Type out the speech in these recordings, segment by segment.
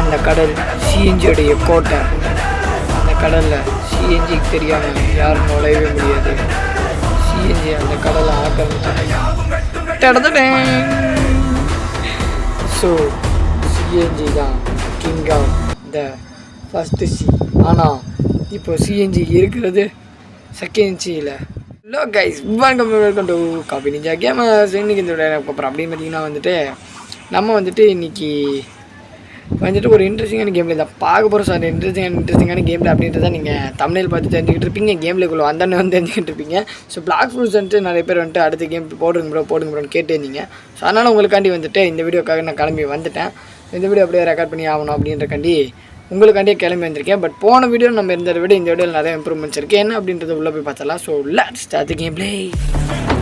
அந்த கடல் சிஎன்ஜியோடைய கோட்டை. அந்த கடலில் சிஎன்ஜிக்கு தெரியாமல் யாரும் நுழையவே முடியாது. சிஎன்ஜி அந்த கடலை ஆக்கிரமிச்சாங்க. ஸோ சிஎன்ஜி தான் king of the first sea ஆனால் இப்போ சிஎன்ஜி இருக்கிறது செகண்ட் சியில் ஹலோ கைஸ் வணக்கம் welcome to coffee ninja gamers இன்றைக்கி இந்த அப்புறம் அப்படின்னு பார்த்தீங்கன்னா வந்துட்டு நம்ம வந்துட்டு இன்றைக்கி வந்துட்டு ஒரு இன்ட்ரெஸ்டிங்கான கேம்ல தான் பார்க்க போகிறோம் சார் இன்ட்ரெஸ்டிங்கான இன்ட்ரெஸ்டிங்கான கேம்ல அப்படின்றத நீங்கள் தமிழில் பார்த்து தெரிஞ்சுக்கிட்டு இருப்பீங்க. கேம்லேக்குள்ள வந்தோடனே வந்து தெரிஞ்சுக்கிட்டு இருப்பீங்க. ஸோ பிளாக் ஃப்ரூட்ஸ் வந்துட்டு நிறைய பேர் வந்துட்டு அடுத்த கேம் போடுங்க ப்ரோ போடுங்க ப்ரோன்னு கேட்டுருந்தீங்க ஸோ அதனால் உங்களுக்காண்டி வந்துட்டு இந்த வீடியோக்காக நான் கிளம்பி வந்துட்டேன். இந்த வீடியோ அப்படியே ரெக்கார்ட் பண்ணி ஆகணும் அப்படின்றக்காண்டி உங்களுக்காண்டியே கிளம்பி வந்திருக்கேன். பட் போன வீடியோ நம்ம இருந்ததை விட இந்த வீடியோவில் நிறைய இம்ப்ரூவ்மெண்ட்ஸ் இருக்குது என்ன அப்படின்றத உள்ளே போய் பார்த்தலாம் so let's start the game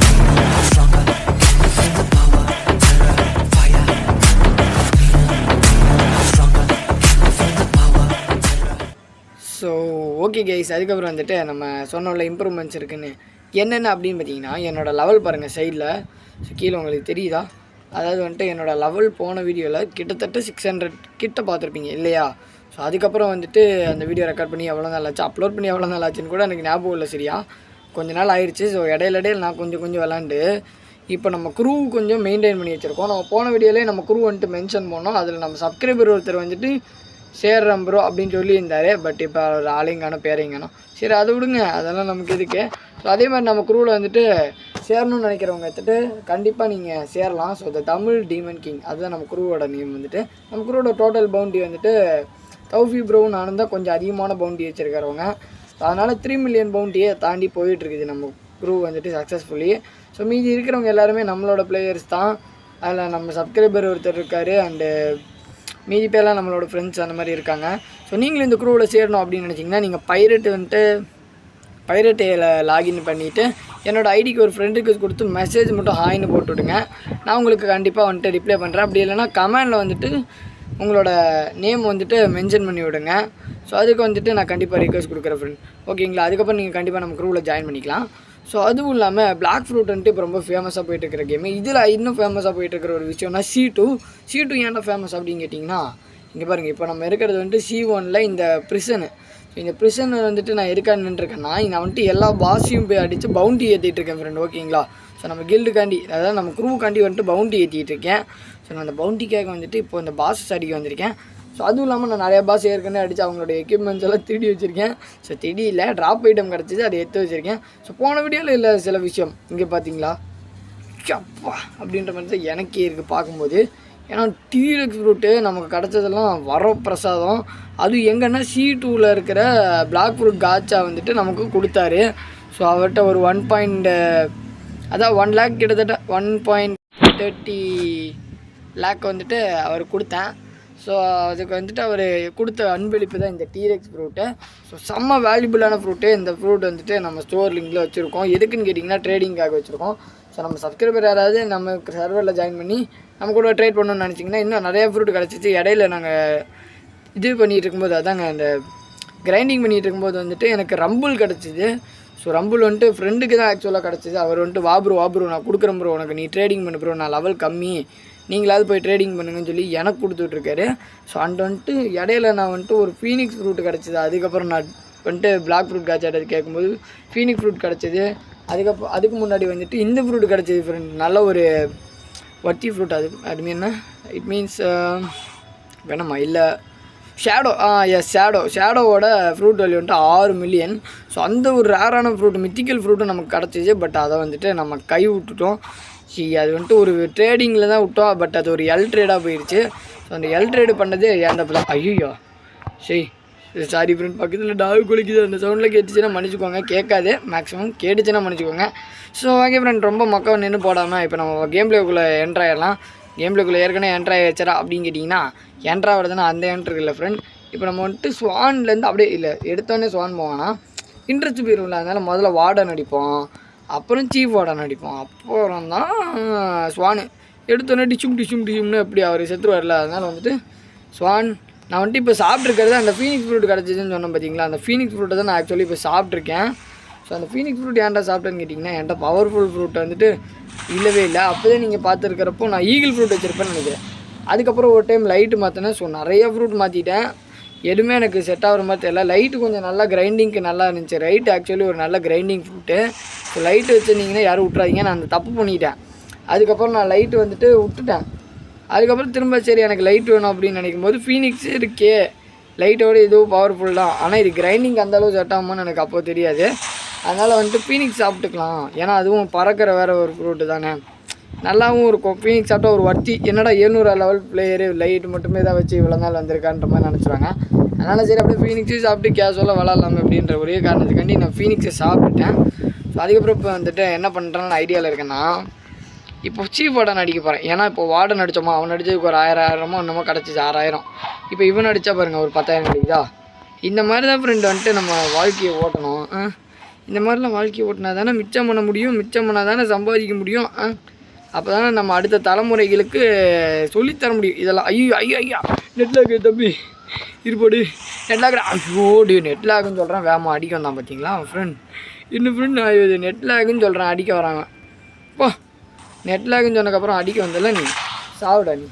okay guys அதுக்கப்புறம் வந்துட்டு நம்ம சொன்னோம்ல இம்ப்ரூவ்மெண்ட்ஸ் இருக்குதுன்னு என்னென்ன அப்படின்னு பார்த்தீங்கன்னா என்னோடய லெவல் பாருங்கள் சைடில் கீழே உங்களுக்கு தெரியுதா? அதாவது வந்துட்டு என்னோடய லெவல் போன வீடியோவில் கிட்டத்தட்ட சிக்ஸ் ஹண்ட்ரட் கிட்ட பார்த்துருப்பீங்க இல்லையா? ஸோ அதுக்கப்புறம் வந்துட்டு அந்த வீடியோ ரெக்கார்ட் பண்ணி எவ்வளோ நாள் ஆச்சு அப்லோட் பண்ணி எவ்வளோ நாள் ஆச்சுன்னு கூட எனக்கு ஞாபகம் இல்லை சரியா? கொஞ்ச நாள் ஆயிடுச்சு ஸோ இடையில இடையில நான் கொஞ்சம் கொஞ்சம் விளாண்டு இப்போ நம்ம குரூ கொஞ்சம் மெயின்டைன் பண்ணி வச்சுருக்கோம். நம்ம போன வீடியோலேயே நம்ம குரூ வந்துட்டு மென்ஷன் பண்ணோம். அதில் நம்ம சப்ஸ்கிரைபர் ஒருத்தர் வந்துட்டு சேர்றேன் ப்ரோ அப்படின்னு சொல்லியிருந்தார். பட் இப்போ அவர் ஆளுங்கானோ பேரையும் சரி அதை விடுங்க. அதெல்லாம் நமக்கு இதுக்கு ஸோ அதே மாதிரி நம்ம குரூவில் வந்துட்டு சேரணும்னு நினைக்கிறவங்க எடுத்துட்டு கண்டிப்பாக நீங்கள் சேரலாம். So the Tamil demon king அதுதான் நம்ம குரூவோட நேம் வந்துட்டு. நம்ம குரூவோட டோட்டல் பவுண்டி வந்துட்டு தௌஃபி ப்ரோ நானும் தான் கொஞ்சம் அதிகமான பவுண்டி வச்சுருக்கிறவங்க. ஸோ அதனால் த்ரீ மில்லியன் பவுண்டியை தாண்டி போயிட்டுருக்குது நம்ம குரூ வந்துட்டு சக்ஸஸ்ஃபுல்லி ஸோ மீதி இருக்கிறவங்க எல்லாருமே நம்மளோட பிளேயர்ஸ் தான். அதில் நம்ம சப்ஸ்கிரைபர் ஒருத்தர் இருக்கார் அண்டு மீதி பேர்லாம் நம்மளோட ஃப்ரெண்ட்ஸ் அந்த மாதிரி இருக்காங்க. ஸோ நீங்களும் இந்த குரூவில் சேரணும் அப்படின்னு நினச்சிங்கன்னா நீங்கள் பைரட் வந்துட்டு பைரட்டேயில் லாகின் பண்ணிவிட்டு என்னோடய ஐடிக்கு ஒரு ஃப்ரெண்ட் ரிக்வஸ்ட் கொடுத்து மெசேஜ் மட்டும் ஹாய்னு போட்டு விடுங்க. நான் உங்களுக்கு கண்டிப்பாக வந்துட்டு ரிப்ளை பண்ணுறேன் அப்படி இல்லைன்னா கமெண்டில் வந்துட்டு உங்களோட நேம் வந்துட்டு மென்ஷன் பண்ணி விடுங்க. ஸோ அதுக்கு வந்துட்டு நான் கண்டிப்பாக ரிக்வஸ்ட் கொடுக்குறேன் ஃப்ரெண்ட் ஓகேங்களா அதுக்கப்புறம் நீங்கள் கண்டிப்பாக நம்ம குரூவில் ஜாயின் பண்ணிக்கலாம். ஸோ அதுவும் இல்லாமல் பிளாக் ஃப்ரூட் வந்துட்டு இப்போ ரொம்ப ஃபேமஸாக போயிட்டு இருக்கிற கேமு இதில் இன்னும் ஃபேமஸாக போயிட்டு இருக்கிற ஒரு விஷயம்னா சி டூ சி டூ ஏன்டா ஃபேமஸ் அப்படின்னு கேட்டிங்கன்னா இங்கே பாருங்கள் இப்போ நம்ம இருக்கிறது வந்துட்டு சி ஒனில் இந்த ப்ரிசனு ஸோ இந்த ப்ரிசன் வந்துட்டு நான் இருக்கான்னு நின்றுருக்கேன்னா நான் வந்துட்டு எல்லா பாஸையும் போய் அடித்து பவுண்டி ஏற்றிட்டு இருக்கேன் ஃப்ரெண்ட் ஓகேங்களா ஸோ நம்ம கில்டுக்காண்டி அதாவது நம்ம குரூவுக்காண்டி வந்துட்டு பவுண்டி ஏற்றிட்டு இருக்கேன். ஸோ நான் அந்த பவுண்டிக்காக வந்துட்டு இப்போ இந்த பாஸஸ் அடிக்க வந்திருக்கேன். ஸோ அதுவும் இல்லாமல் நான் நிறையா பாஸ் ஏற்கனவே அடித்து அவங்களோட எக்யூப்மெண்ட்ஸ் எல்லாம் திருடி வச்சுருக்கேன். ஸோ திடீரில் ட்ராப் ஐட்டம் கிடச்சிது அதை எடுத்து வச்சுருக்கேன். ஸோ போன வீடியோவில் இல்லை சில விஷயம். இங்கே பார்த்தீங்களா அப்பா அப்படின்ற மாதிரி தான் எனக்கே இருக்குது பார்க்கும்போது. ஏன்னா டீலக்ஸ் ஃப்ரூட்டு நமக்கு கிடச்சதெல்லாம் வரப்பிரசாதம். அது எங்கன்னா சி டூவில் இருக்கிற பிளாக் ஃப்ரூட் காச்சா வந்துட்டு நமக்கு கொடுத்தாரு. ஸோ அவர்கிட்ட ஒரு ஒன் பாயிண்ட் அதான் ஒன் லேக் கிட்டத்தட்ட ஒன் பாயிண்ட் தேர்ட்டி லேக் வந்துட்டு அவர் கொடுத்தேன். ஸோ அதுக்கு வந்துட்டு அவர் கொடுத்த அன்பளிப்பு தான் இந்த டீரெக்ஸ் ஃப்ரூட்டு ஸோ செம்ம வேல்யூபிளான ஃப்ரூட்டு இந்த ஃப்ரூட் வந்துட்டு நம்ம ஸ்டோர் லிங்கில் வச்சுருக்கோம். எதுக்குன்னு கேட்டிங்கன்னா ட்ரேடிங்காக வச்சுருக்கோம். ஸோ நம்ம சப்ஸ்கிரைபர் யாராவது நம்ம சர்வரில் ஜாயின் பண்ணி நம்ம கூட ட்ரேட் பண்ணணும்னு நினச்சிங்கன்னா இன்னும் நிறையா ஃப்ரூட் கிடச்சிச்சு. இடையில நாங்கள் இது பண்ணிகிட்டு இருக்கும்போது அதாங்க அந்த கிரைண்டிங் பண்ணிகிட்டு இருக்கும்போது வந்துட்டு எனக்கு ரம்புல் கிடச்சிது. ஸோ ரம்புல் வந்துட்டு ஃப்ரெண்டுக்கு தான் ஆக்சுவலாக கிடச்சிது. அவர் வந்துட்டு வா ப்ரோ வா ப்ரோ நான் கொடுக்குறேன் ப்ரோ உனக்கு நீ ட்ரேடிங் பண்ணு ப்ரோ நான் லெவல் கம்மி. நீங்களாவது போய் ட்ரேடிங் பண்ணுங்கன்னு சொல்லி எனக்கு கொடுத்துட்ருக்காரு. ஸோ அண்ட் வந்துட்டு இடையில நான் வந்துட்டு ஒரு ஃபீனிக்ஸ் ஃப்ரூட் கிடச்சிது. அதுக்கப்புறம் நான் வந்துட்டு பிளாக் ஃப்ரூட் காய்ச்சாட்டது கேட்கும்போது ஃபீனிக் ஃப்ரூட் கிடச்சிது. அதுக்கப்புறம் அதுக்கு முன்னாடி வந்துட்டு இந்த ஃப்ரூட் கிடச்சிது ஃப்ரெண்ட் நல்ல ஒரு வட்டி ஃப்ரூட் அது. அது என்ன? இட் மீன்ஸ் uh, வேணாமா? இல்லை. ஷேடோ ஆ எஸ் ஷேடோ ஷேடோவோட ஃப்ரூட் வேல்யூ வந்துட்டு ஆறு மில்லியன் ஸோ அந்த ஒரு ரேரான ஃப்ரூட் மித்திக்கல் ஃப்ரூட்டும் நமக்கு கிடச்சிச்சு. பட் அதை வந்துட்டு நம்ம கை விட்டுட்டோம் சி அது வந்துட்டு ஒரு ட்ரேடிங்கில் தான் விட்டோம் பட் அது ஒரு எல் ட்ரேடாக போயிடுச்சு ஸோ அந்த எல் ட்ரேடு பண்ணது ஏந்தப்ப தான் ஐயோ சரி சாரி ஃப்ரெண்ட் பக்கத்தில் டாக் குளிக்குது. அந்த சவுண்டில் கேட்டுச்சுன்னா மன்னிச்சுக்கோங்க. கேட்காது. மேக்ஸிமம் கேட்டுச்சுன்னா மன்னிச்சுக்கோங்க. ஸோ ஓகே ஃப்ரெண்ட் ரொம்ப மக்கள் நின்று போடாமல் இப்போ நம்ம கேம் பிளேக்குள்ளே என்ட்ராயிடலாம் கேம் பிளேக்குள்ளே ஏற்கனவே என்ட்ராய் ஆகிடுச்சரா அப்படின்னு கேட்டிங்கன்னா என்ட்ரா ஆகிறதுனா அந்த என்ட்ரு இல்லை ஃப்ரெண்ட் இப்போ நம்ம வந்துட்டு ஸ்வான்லேருந்து அப்படியே இல்லை எடுத்தோடனே ஸ்வான் போவானா? இன்ட்ரெஸ்ட் போயிரும்ல அதனால் முதல்ல வார்டன் அடிப்போம். அப்புறம் சீஃபோட நடிப்போம். அப்புறம் தான் ஸ்வானு எடுத்தோடனே டிச்சும் டிச்சும் டிச்சும்னு எப்படி அவர் செத்து வரல அதனால் வந்துட்டு ஸ்வான் நான் வந்துட்டு இப்போ சாப்பிட்ருக்கிறது அந்த ஃபீனிக்ஸ் ஃப்ரூட் கிடச்சிதுன்னு சொன்னேன் பார்த்தீங்களா அந்த ஃபீனிக்ஸ் ஃப்ரூட்டை தான் நான் ஆக்சுவலி இப்போ சாப்பிட்ருக்கேன் ஸோ அந்த ஃபீனிக்ஸ் ஃப்ரூட் ஏன்டா சாப்பிட்டேன்னு கேட்டிங்கன்னா என்கிட்ட பவர்ஃபுல் ஃப்ரூட் வந்துட்டு இல்லவே இல்லை. அப்போதே நீங்கள் பார்த்துருக்கிறப்போ நான் ஈகிள் ஃப்ரூட் வச்சுருப்பேன்னு நினைக்கிறேன். அதுக்கப்புறம் ஒரு டைம் லைட்டு மாற்றினேன் ஸோ நிறைய ஃப்ரூட் மாற்றிட்டேன் எதுவுமே எனக்கு செட் ஆகிற மாதிரி தெரியல. லைட்டு கொஞ்சம் நல்லா கிரைண்டிங்க்கு நல்லா இருந்துச்சு. ரைட்டு ஆக்சுவலி ஒரு நல்ல கிரைண்டிங் ஃப்ரூட்டு லைட்டு வச்சுருந்தீங்கன்னா யாரும் விட்றாதீங்க நான் அந்த தப்பு பண்ணிட்டேன். அதுக்கப்புறம் நான் லைட்டு வந்துட்டு விட்டுட்டேன் அதுக்கப்புறம் திரும்ப சரி எனக்கு லைட் வேணும் அப்படின்னு நினைக்கும் போது ஃபீனிக்ஸ் இருக்கே லைட்டோட இதுவும் பவர்ஃபுல் தான். ஆனால் இது கிரைண்டிங் அந்த அளவு எனக்கு அப்போ தெரியாது. அதனால் வந்துட்டு ஃபீனிக்ஸ் சாப்பிட்டுக்கலாம். ஏன்னா அதுவும் பறக்கிற வேற ஒரு ஃப்ரூட்டு தானே. நல்லாவும் இருக்கும். ஃபீனிக்ஸ் சாப்பிட்டா ஒரு வர்த்தி என்னடா எழுநூறு லெவல் பிளேயரு லைட் மட்டுமே தான் வச்சு இவ்வளோ நாள் வந்திருக்கான்ற மாதிரி நினச்சிருவாங்க அதனால் சரி அப்படியே ஃபீனிக்ஸையும் சாப்பிட்டு கேஷுவலாக விளாட்லாமே அப்படின்ற ஒரே காரணத்துக்காண்டி நான் ஃபீனிக்ஸை சாப்பிட்டுட்டேன். ஸோ அதுக்கப்புறம் இப்போ வந்துட்டு என்ன பண்ணுறேன்னு ஐடியாவில் இருக்கேன்னா இப்போ சீஃப் வார்டன் அடிக்க போகிறேன் ஏன்னா இப்போ வார்டன் அடித்தோமா அவன் அடிச்சதுக்கு ஒரு ஆயிரம் ஆயிரமோ என்னமோ கிடச்சிச்சு ஆறாயிரம். இப்போ இவன் அடித்தா பாருங்க ஒரு பத்தாயிரம் கிடைக்குதா இந்த மாதிரி தான் ஃப்ரெண்டு வந்துட்டு நம்ம வாழ்க்கையை ஓட்டணும். ஆ? இந்த மாதிரிலாம் வாழ்க்கையை ஓட்டினா தானே மிச்சம் பண்ண முடியும் மிச்சம் பண்ணால் தானே சம்பாதிக்க முடியும் அப்போ தானே நம்ம அடுத்த தலைமுறைகளுக்கு சொல்லித்தர முடியும். இதெல்லாம் ஐயோ ஐயோ ஐயா. நெட்லாக்கு தம்பி. இருப்போடு நெட்லாக்கு ஐயோடி நெட்லாக்குன்னு சொல்கிறேன் வேமா அடிக்க வந்தான் பார்த்தீங்களா ஃப்ரெண்ட் இன்னும் ஃப்ரெண்ட் இது நெட் லேக்குன்னு சொல்கிறேன் அடிக்க வராங்க. போ நெட்லாக்குன்னு சொன்னதுக்கப்புறம் அடிக்க வந்தல நீ? சாவுடா நீ.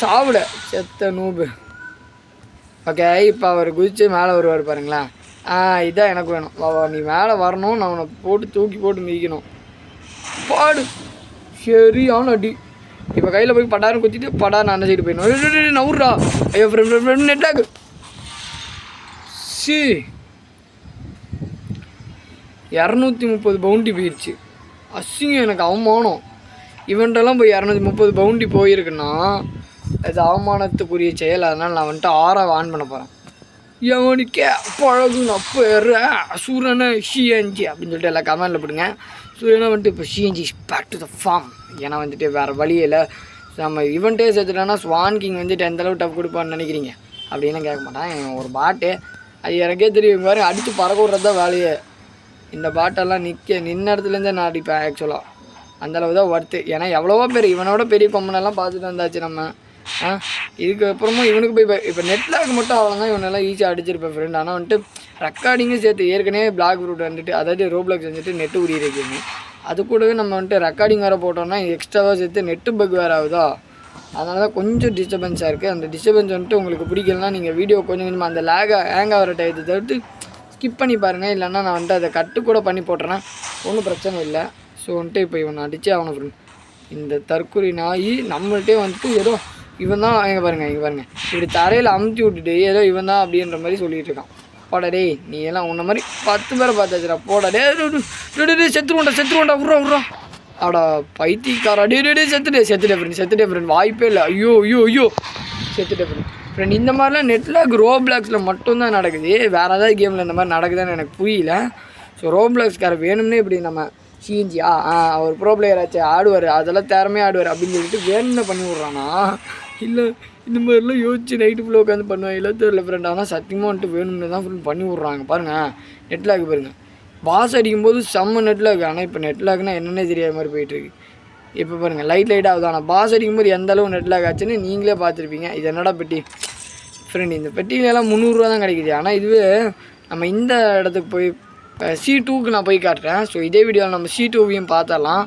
சாவுட செத்த நூபு. ஓகே இப்போ அவர் குதிச்சு மேலே வருவார் பாருங்களேன் ஆ இதான் எனக்கு வேணும். நீ மேலே வரணும் நான் உன்னை போட்டு தூக்கி போட்டு மிதிக்கணும் பாடு. சரியான அடி. இப்போ கையில் போய் படாரம் குத்திட்டு படா அந்த சைடு போயிடணும். நவுறா ஐயோ ஃப்ரெண்ட் ஃப்ரெண்ட் நெட்டாக்கு சி. இரநூத்தி முப்பது பவுண்டி போயிடுச்சு அசிங்கம் எனக்கு அவமானம். இவன்ட்டெல்லாம் போய் இரநூத்தி முப்பது பவுண்டி போயிருக்குன்னா அது அவமானத்துக்குரிய செயல். அதனால் நான் வந்துட்டு ஆறாக ஆன் பண்ண போகிறேன் எவனுக்கே பழகுன பேர் சூரியனை ஷிஎன்ஜி அப்படின்னு சொல்லிட்டு எல்லாம் கமெண்டில் போடுங்க. சூரியனை வந்துட்டு இப்போ CNG back to the form ஏன்னா வந்துட்டு வேறு வழியில் நம்ம இவன்ட்டே சேர்த்துட்டோன்னா ஸ்வான் கிங் வந்துட்டு எந்த அளவு டஃப் கொடுப்பான்னு நினைக்கிறீங்க? அப்படின்லாம் கேட்க மாட்டான். ஒரு பாட்டு. அது எனக்கே தெரியும். வேறு அடித்து பறக்க விட்றது தான் வேலையே. இந்த பாட்டெல்லாம் நிற்க நின்ன இடத்துலேருந்தே நான் அடிப்பேன் ஆக்சுவலாக அந்தளவு தான் ஒர்த்து ஏன்னா எவ்வளவோ பேர் இவனோட பெரிய கொம்பனெல்லாம் பார்த்துட்டு வந்தாச்சு நம்ம. ஆ? இதுக்கப்புறமும் இவனுக்கு போய் இப்போ நெட்லாக் மட்டும் அவ்வளோதான் இவனெல்லாம் ஈஸியாக அடிச்சிருப்பேன் ஃப்ரெண்ட் ஆனால் வந்துட்டு ரெக்கார்டிங்கும் சேர்த்து ஏற்கனவே பிளாக் ரூட் வந்துட்டு அதாவது ரோப்ளாக் வந்துட்டு நெட்டு உரிய அது கூடவே நம்ம வந்துட்டு ரெக்கார்டிங் வேறு போட்டோம்னா எக்ஸ்ட்ராவாக சேர்த்து நெட்டு பக் வேறு ஆகுதா? அதனால தான் கொஞ்சம் டிஸ்டர்பன்ஸாக இருக்குது அந்த டிஸ்டர்பன்ஸ் வந்துட்டு உங்களுக்கு பிடிக்கலனா நீங்கள் வீடியோ கொஞ்சம் கொஞ்சமாக அந்த லேக் ஹேங் ஆகிற டயத்தை தவிர்த்து ஸ்கிப் பண்ணி பாருங்கள் இல்லைன்னா நான் வந்துட்டு அதை கட்டு கூட பண்ணி போட்டுறேன். ஒன்றும் பிரச்சனை இல்லை. ஸோ வந்துட்டு இப்போ இவன் அடித்து ஆகணும் ஃப்ரெண்ட் இந்த தற்கொலை நாய் நம்மள்கிட்டே வந்துட்டு ஏதோ இவன் தான் இங்கே பாருங்க இங்கே பாருங்க. இப்படி தரையில் அமுத்தி விட்டுட்டு ஏதோ இவன் தான் அப்படின்ற மாதிரி சொல்லிகிட்டு இருக்கான். போடா டேய் நீ எல்லாம் உன்ன மாதிரி பத்து பேரை பார்த்தாச்சுடா. போடா டே டே செத்துருவோண்டா செத்துருவோண்டா விட்றா விட்றா அடா பைத்தியக்காரா. டே டே செத்துட்டே செத்துட்டே ஃப்ரெண்ட் செத்துட்டே ஃப்ரெண்ட் வாய்ப்பே இல்லை. ஐயோ ஐயோ ஐயோ. செத்துட்டே ஃப்ரெண்ட் ஃப்ரெண்ட் இந்த மாதிரிலாம் நெட்டில் ரோப்ளாக்ஸில் மட்டும்தான் நடக்குது. வேறு ஏதாவது கேமில் இந்த மாதிரி நடக்குதுன்னு எனக்கு புரியல. ஸோ ரோ பிளாக்ஸ்கார வேணும்னே இப்படி நம்ம சிஎன்ஜி ஆ ஆ அவர் ப்ரோ பிளேயர் ஆச்சு ஆடுவார் அதெல்லாம் திறமையாக ஆடுவார் அப்படின்னு சொல்லிட்டு வேணும்னு பண்ணி விட்றானா? இல்லை இந்த மாதிரிலாம் யோசிச்சு நைட்டு ஃபுல்லாக உட்காந்து பண்ணுவேன். இல்லை தெரியல ஃப்ரெண்ட் ஆனால் சத்தியமாக வந்துட்டு வேணும்னு தான் ஃபுல் பண்ணி விட்றாங்க. பாருங்கள் நெட்லாக் பாருங்கள் பாஸ் அடிக்கும்போது செம்ம நெட்லாக் ஆனால் இப்போ நெட்லாக்னா என்னென்னே தெரியாத மாதிரி போயிட்டுருக்கு இப்போ பாருங்கள் லைட் லைட் ஆகுது ஆனால் பாஸ் அடிக்கும்போது எந்த அளவு நெட்லாக் ஆச்சுன்னு நீங்களே பார்த்துருப்பீங்க. இது என்னடா பெட்டி? ஃப்ரெண்ட் இந்த பெட்டியிலலாம் முந்நூறுரூவா தான் கிடைக்குது. ஆனால் இதுவே நம்ம இந்த இடத்துக்கு போய் சி டூக்கு நான் போய் காட்டுறேன். ஸோ இதே வீடியோவில் நம்ம சி டூவையும் பார்த்தரலாம்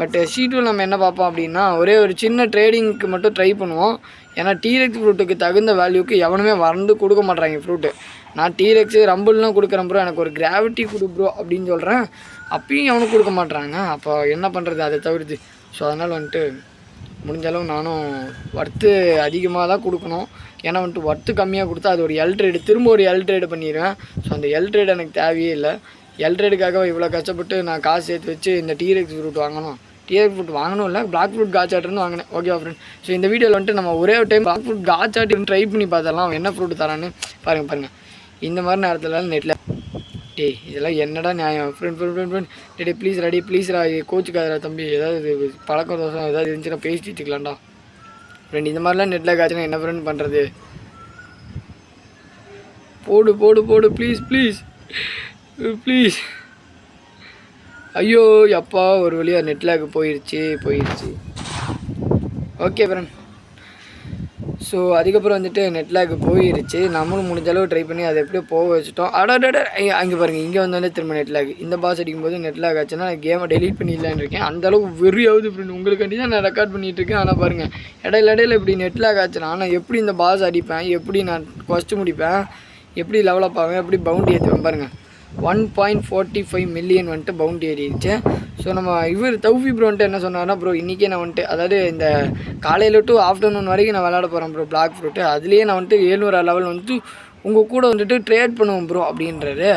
பட் சி டூவில் நம்ம என்ன பார்ப்போம் அப்படின்னா ஒரே ஒரு சின்ன ட்ரேடிங்க்கு மட்டும் ட்ரை பண்ணுவோம். ஏன்னா டீரெக்ஸ் ஃப்ரூட்டுக்கு தகுந்த வேல்யூக்கு எவனுமே வறந்து கொடுக்க மாட்றாங்க ஃப்ரூட்டு நான் டீரெக்ஸு ரம்பிள்லாம் கொடுக்குறேன் ப்ரோ எனக்கு ஒரு கிராவிட்டி கொடு ப்ரோ அப்படின்னு சொல்கிறேன் அப்பயும் எவனும் கொடுக்க மாட்றாங்க. அப்போ என்ன பண்ணுறது அதை தவிர்த்து. ஸோ அதனால் வந்துட்டு முடிஞ்ச அளவு நானும் ஒர்த்து அதிகமாக தான் கொடுக்கணும். ஏன்னா வந்துட்டு ஒர்த்து கம்மியாக கொடுத்தா அது ஒரு எல் ட்ரேடு திரும்ப ஒரு எல் ட்ரேடு பண்ணிடுவேன். ஸோ அந்த எல் ட்ரேடு எனக்கு தேவையே இல்லை. எல் ட்ரேடுக்காக இவ்வளோ கஷ்டப்பட்டு நான் காசு சேர்த்து வச்சு இந்த டீரெக்ஸ் ஃப்ரூட் வாங்கணும். டீரெக்ஸ் ஃப்ரூட் வாங்கணும் இல்லை பிளாக் ஃப்ரூட் காச்சாட்டிருந்து வாங்கினேன். ஓகேவா ஃப்ரெண்ட் ஸோ இந்த வீடியோவில் வந்துட்டு நம்ம ஒரே ஒரு டைம் பிளாக் ஃப்ரூட் காச்சாட்டுன்னு ட்ரை பண்ணி பார்த்தரலாம் என்ன ஃப்ரூட் தரான்னு பாருங்கள் பாருங்கள் இந்த மாதிரி நேரத்தில் நெட்டில் டே இதெல்லாம் என்னடா நியாயம்? ஃப்ரெண்ட் ஃப்ரெண்ட் ஃப்ரெண்ட் ஃப்ரெண்ட் டே ப்ளீஸ் ரெடி ப்ளீஸ்ரா கோச்சுக்காதரா தம்பி. ஏதாவது பழக்க பழக்கம் தோசம் ஏதாவது இருந்துச்சுன்னா பேசிட்டு வச்சுக்கலாம்டா. ஃப்ரெண்ட் இந்த மாதிரிலாம் நெட்டில் காய்ச்சினா என்ன ஃப்ரெண்ட் பண்ணுறது போடு போடு போடு ப்ளீஸ் ப்ளீஸ் ப்ளீஸ் ஐயோ அப்பா ஒரு வழியாக நெட்லாக் போயிடுச்சு போயிடுச்சு ஓகே ஃப்ரெண்ட் ஸோ அதுக்கப்புறம் வந்துட்டு நெட்லாக் போயிருச்சு. நம்மளும் முடிஞ்ச அளவு ட்ரை பண்ணி அதை எப்படியோ போக வச்சுட்டோம். அடடட அங்கே பாருங்கள் இங்கே வந்தோடனே திரும்ப நெட்லாக் இந்த பாஸ் அடிக்கும்போது நெட்லாக் ஆச்சுன்னா நான் கேமை டெலீட் பண்ணிடலான்னு இருக்கேன். அந்த அளவுக்கு வெறியாவது ஃப்ரெண்ட் உங்களுக்காண்டி தான் நான் ரெக்கார்ட் பண்ணிகிட்டு இருக்கேன். ஆனால் பாருங்கள் இடையில இடையில இப்படி நெட்லாக் ஆச்சுன்னா நான் எப்படி இந்த பாஸ் அடிப்பேன்? எப்படி நான் ஃபஸ்ட்டு முடிப்பேன்? எப்படி லெவலப் ஆவேன்? எப்படி பவுண்டி ஏற்றுவேன் பாருங்கள் one point forty five million வந்துட்டு பவுண்டி ஏறிடுச்சு ஸோ நம்ம இவர் தௌஃபி ப்ரோ வந்துட்டு என்ன சொன்னார்னா ப்ரோ இன்றைக்கே நான் வந்துட்டு அதாவது இந்த காலையில் டு ஆஃப்டர்நூன் வரைக்கும் நான் விளாட போகிறேன் ப்ரோ பிளாக் ஃப்ரூட்டு அதுலேயே நான் வந்துட்டு ஏழ்நூறு லெவல் வந்துட்டு உங்கள் கூட வந்துட்டு ட்ரேட் பண்ணுவோம் ப்ரோ அப்படின்றாரு.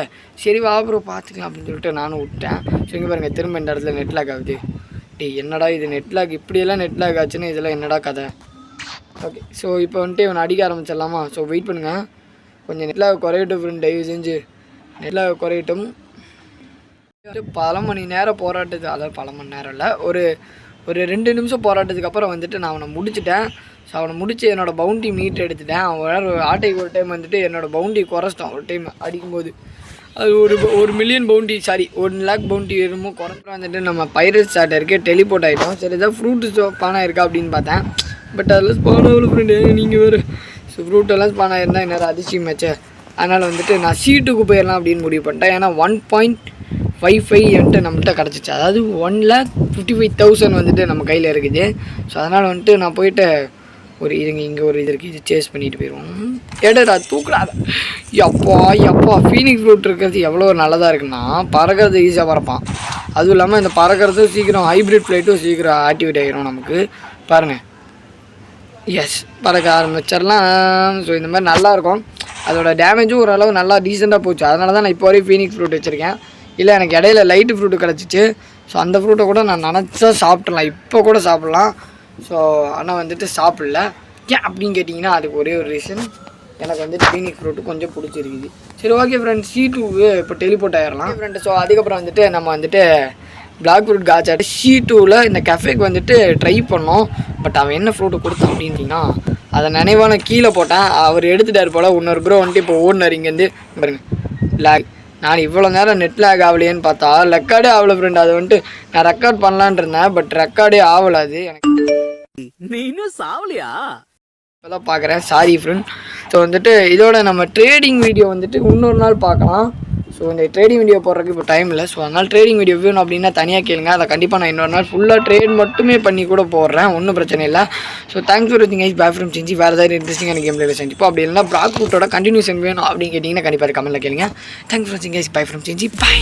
சரி வா ப்ரோ பார்த்துக்கலாம் அப்படின்னு சொல்லிட்டு நானும் விட்டேன். ஸோ இங்கே பாருங்கள் திரும்ப இந்த இடத்துல நெட்லாக் ஆகுது. டே என்னடா இது நெட்லாக் இப்படியெல்லாம் நெட்லாக் ஆச்சுன்னு இதெல்லாம் என்னடா கதை? ஓகே ஸோ இப்போ வந்துட்டு இவனை அடிக்க ஆரம்பிச்சிடலாமா? ஸோ வெயிட் பண்ணுங்கள் கொஞ்சம் நெட்லாக் குறையட்டும் ஃப்ரெண்ட் தயவு செஞ்சு. நெட்லாக் குறையட்டும். பல மணி நேரம் போராட்டத்து அதாவது பல மணி நேரம் இல்லை ஒரு ஒரு ரெண்டு நிமிஷம் போராட்டத்துக்கு அப்புறம் வந்துட்டு நான் அவனை முடிச்சிட்டேன். ஸோ அவனை முடிச்சு என்னோடய பவுண்டி மீட் எடுத்துட்டேன். அவன் ஒரு ஆட்டைக்கு ஒரு டைம் வந்துட்டு என்னோடய பவுண்டி குறைச்சிட்டான். ஒரு டைம் அடிக்கும்போது. அது ஒரு ஒரு million bounty sorry one lakh bounty என்னமோ குறைஞ்சிரும் வந்துட்டு நம்ம பைரட் இருக்கே டெலிபோர்ட் ஆகிட்டோம் சரி ஏதாவது ஃப்ரூட்டு பானா இருக்கா அப்படின்னு பார்த்தேன். பட் அதெல்லாம் ஸ்பான் ஆகல ஃப்ரெண்டு நீங்கள் வேறு ஸோ ஃப்ரூட்டெல்லாம் ஸ்பான் ஆகிருந்தா என்ன அதிசயமாச்சே அதனால் வந்துட்டு நான் சீட்டுக்கு போயிடலாம் அப்படின்னு முடிவு பண்ணிட்டேன். ஏன்னா ஒன் பாயிண்ட் ஃபைவ் ஃபைவ் வந்துட்டு நம்மகிட்ட கிடச்சிச்சு. அதாவது one lakh fifty five thousand வந்துட்டு நம்ம கையில் இருக்குது. ஸோ அதனால் வந்துட்டு நான் போயிட்டு ஒரு இதுங்க இங்கே ஒரு இது இருக்குது இது சேஸ் பண்ணிட்டு போயிடுவோம் எடடா தூக்கலாத எப்பா எப்பா ஃபீனிக்ஸ் ஃப்ரூட் இருக்கிறது எவ்வளோ நல்லதாக இருக்குன்னா பறக்கிறது ஈஸியாக பறப்பான். அதுவும் இல்லாமல் இந்த பறக்கிறது சீக்கிரம் ஹைப்ரிட் ஃப்ளைட்டும் சீக்கிரம் ஆக்டிவேட் ஆகிரும் நமக்கு. பாருங்கள் எஸ் பறக்க ஆரம்பிச்சிடலாம் ஸோ இந்த மாதிரி நல்லாயிருக்கும் அதோட டேமேஜும் ஓரளவு நல்லா டீசெண்டாக போச்சு. அதனால தான் நான் இப்போ வரையும் ஃபீனிக்ஸ் ஃப்ரூட் வச்சுருக்கேன். இல்லை எனக்கு இடையில லைட்டு ஃப்ரூட்டு கிடச்சிச்சு. ஸோ அந்த ஃப்ரூட்டை கூட நான் நினச்சா சாப்பிட்லாம். இப்போ கூட சாப்பிட்லாம். ஸோ ஆனால் வந்துட்டு சாப்பிடல. ஏன் அப்படின்னு கேட்டிங்கன்னா அதுக்கு ஒரே ஒரு ரீசன் எனக்கு வந்துட்டு ஃபீனிக் ஃப்ரூட்டு கொஞ்சம் பிடிச்சிருக்குது. சரி ஓகே ஃப்ரெண்ட் சி டூ இப்போ டெலிபோர்ட் ஆயிடலாம் ஃப்ரெண்டு ஸோ அதுக்கப்புறம் வந்துட்டு நம்ம வந்துட்டு பிளாக் ஃப்ரூட் காய்ச்சாட்டு சி டூவில் இந்த கஃபேக்கு வந்துட்டு ட்ரை பண்ணோம். பட் அவன் என்ன ஃப்ரூட்டு கொடுத்தான் அப்படின்ட்டிங்கன்னா அதை நினைவான கீழே போட்டேன். அவர் எடுத்துட்டார் போல். இன்னொரு ப்ரோ வந்துட்டு இப்போ ஓடினார் இங்கேருந்து. பாருங்க. லேக் நான் இவ்வளோ நேரம் நெட் லேக் ஆகலையேன்னு பார்த்தா ரெக்கார்டே ஆகலை ஃப்ரெண்ட் அது வந்துட்டு நான் ரெக்கார்ட் பண்ணலான் இருந்தேன் பட் ரெக்கார்டே ஆகலை அது. எனக்கு நீ இன்னும் சாவலியா? இப்போதான் பார்க்குறேன். சாரி ஃப்ரெண்ட் ஸோ வந்துட்டு இதோட நம்ம ட்ரேடிங் வீடியோ வந்துட்டு இன்னொரு நாள் பார்க்கலாம். ஸோ இந்த ட்ரேடிங் வீடியோ போடுறதுக்கு இப்போ டைம் இல்லை. ஸோ அதனால் ட்ரேடிங் வீடியோ வேணும் அப்படின்னா தனியாக கேளுங்க. அதை கண்டிப்பாக நான் இன்னொரு நாள் ஃபுல்லாக ட்ரேட் மட்டுமே பண்ணி கூட போடுறேன். ஒன்றும் பிரச்சனை இல்லை. ஸோ தேங்க்ஸ் ஃபார் வாட்சிங் ஐஸ் பேக் ஃப்ரம் செஞ்சு வேறு ஏதாவது இன்ட்ரெஸ்டிங்கான கேம் பிளே செஞ்சு இப்போ அப்படி இல்லைனா ப்ராக் ரூட்டோட கண்டினியூஷன் வேணும் அப்படின்னு கேட்டிங்கன்னா கண்டிப்பாக கமெண்ட்டில் கேளுங்க. தேங்க்ஸ் ஃபார் வாட்சிங் ஐஸ் பை ஃப்ரம் செஞ்சு பை